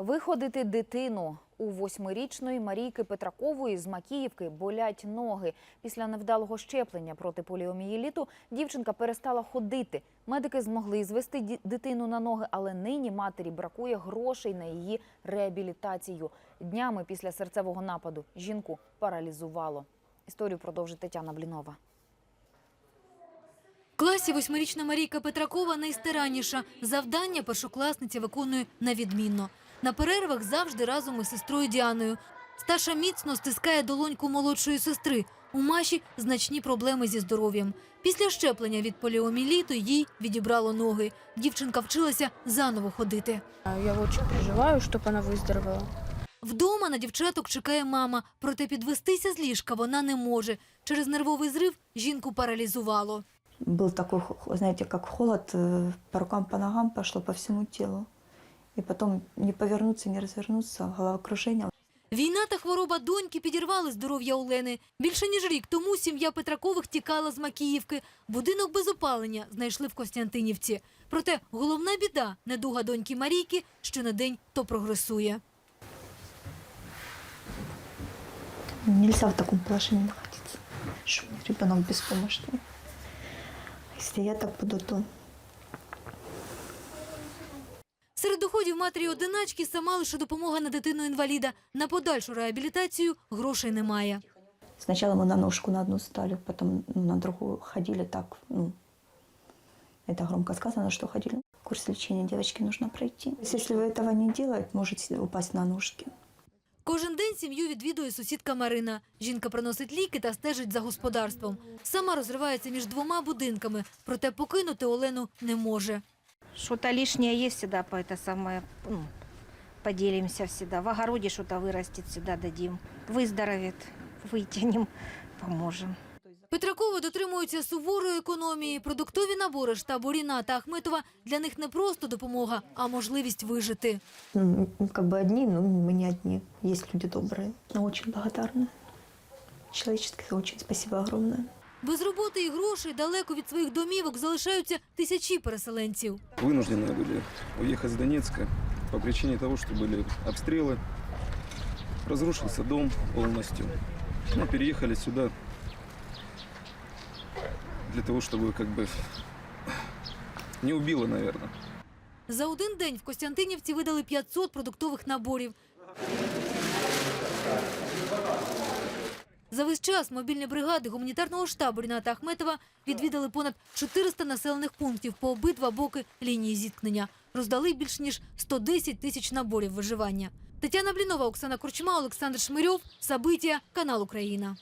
Виходити дитину у восьмирічної Марійки Петракової з Макіївки болять ноги. Після невдалого щеплення проти поліомієліту дівчинка перестала ходити. Медики змогли звести дитину на ноги, але нині матері бракує грошей на її реабілітацію. Днями після серцевого нападу жінку паралізувало. Історію продовжить Тетяна Блінова. Класі восьмирічна Марійка Петракова найстаранніша. Завдання першокласниця виконує на відмінно. На перервах завжди разом із сестрою Діаною. Старша міцно стискає долоньку молодшої сестри. У Маші значні проблеми зі здоров'ям. Після щеплення від поліоміліту їй відібрало ноги. Дівчинка вчилася заново ходити. Я очень переживаю, чтобы она выздоровела. Вдома на дівчаток чекає мама, проте підвестися з ліжка вона не може. Через нервовий зрив жінку паралізувало. Был такой, х- знаете, как холод э, по рукам, по ногам пошло, по всему телу. И потом не повернуться, не развернуться, головокружение. Війна та хвороба доньки підірвали здоров'я Олени. Більше ніж рік тому сім'я Петракових тікала з Макіївки. Будинок без опалення знайшли в Костянтинівці. Проте головна біда – недуга доньки Марійки, що на день то прогресує. Нельзя в таком положении находиться, что у меня ребенок беспомощный. Если я так буду, то доходів матері одиначки сама лише допомога на дитину-інваліда. На подальшу реабілітацію грошей немає. сначала мы на ножку на одну стали, потом ну, на другую ходили так, ну, это громко сказано, что ходили. Курс лечения девочки нужно пройти. Если вы этого не делаете, можете упасть на ножки. Кожен день сім'ю відвідує сусідка Марина. Жінка приносить ліки та стежить за господарством. Сама розривається між двома будинками, проте покинути Олену не може. Что-то лишнее есть всегда по это самое, ну, поделимся всегда. В огороде что-то вырастет, всегда дадим. Выздоровеет, вытянем, поможем. Петракови дотримуються суворої економії. Продуктові набори штабу Ріната Ахметова для них не просто допомога, а можливість вижити. Ну, м, как бы одни, но мы не одни. Есть люди добрые. Но очень благодарны. Человечески очень спасибо огромное. Без роботи і грошей далеко від своїх домівок залишаються тисячі переселенців. вынуждены были уехать с Донецка по причине того, что были обстрелы. Разрушился дом полностью. Мы переехали сюда для того, чтобы как бы не убило, наверное. За один день в Костянтинівці видали 500 продуктових наборів. Весь час мобільні бригади гуманітарного штабу Ріната Ахметова відвідали понад 400 населених пунктів по обидва боки лінії зіткнення. Роздали більш ніж 110 тисяч наборів виживання. Тетяна Блінова, Оксана Корчма, Олександр Шмирьов, Сабитія, канал Україна.